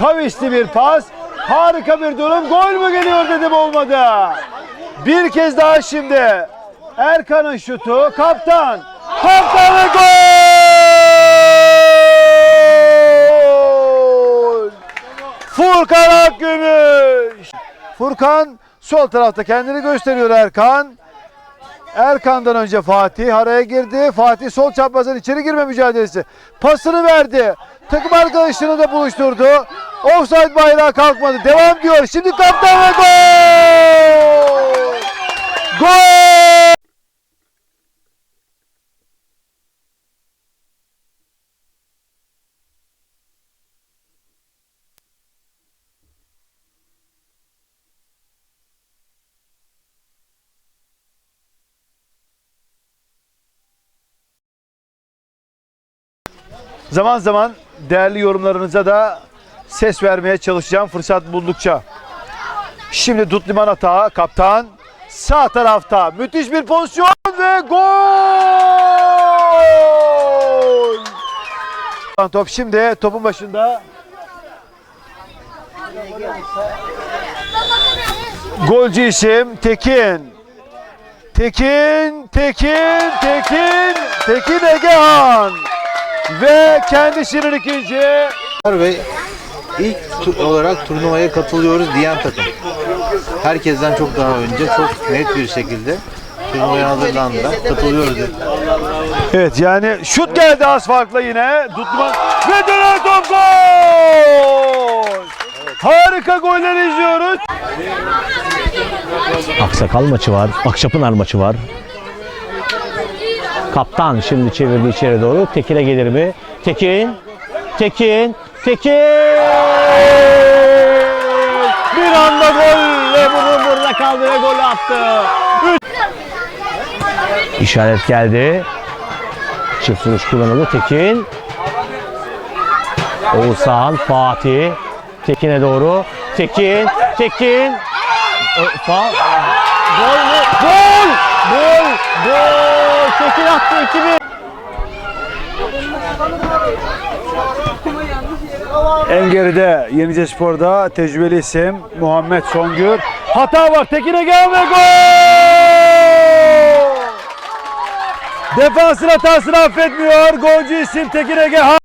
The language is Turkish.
Kavisli bir pas. Harika bir durum. Gol mü geliyor dedim olmadı. Bir kez daha şimdi. Erkan'ın şutu. Kaptan. Kaptan gol! Furkan Akgümüş. Furkan sol tarafta kendini gösteriyor Erkan. Erkan'dan önce Fatih araya girdi. Fatih sol çaprazdan içeri girme mücadelesi. Pasını verdi. Takım arkadaşını da buluşturdu. Offside bayrağı kalkmadı. Devam diyor. Şimdi kaptan ve gol! Gol! Zaman zaman değerli yorumlarınıza da ses vermeye çalışacağım fırsat buldukça. Şimdi Dutliman atağı kaptan sağ tarafta müthiş bir pozisyon ve gol! Top şimdi topun başında golcü isim Tekin. Tekin, Tekin, Tekin, Tekin Egehan. Ve kendisinin ikinci ve ilk olarak turnuvaya katılıyoruz diyen takım. Herkesten çok daha önce çok net bir şekilde turnuvaya hazırlandılar. Katılıyoruz dedi. Evet yani şut geldi az farkla yine. Tutman ve dönen top gol! Harika goller izliyoruz. Aksakal maçı var. Akçapınar maçı var. Kaptan şimdi çevirdi içeri doğru. Tekin'e gelir mi? Tekin. Tekin. Tekin. Bir anda gol ve bunu burada kaldı ve gol attı. Üç. İşaret geldi. Çift vuruş kullanıldı. Tekin. Oğuzhan, Fatih. Tekin'e doğru. Tekin. Tekin. Gol mü? Gol! Gol! Gol! Attı 2-1. En geride Yenice Spor'da tecrübeli isim Muhammed Songür. Hata var Tekin Egehan ve gol! Defansın hatasını affetmiyor. Golcü isim Tekin Egehan.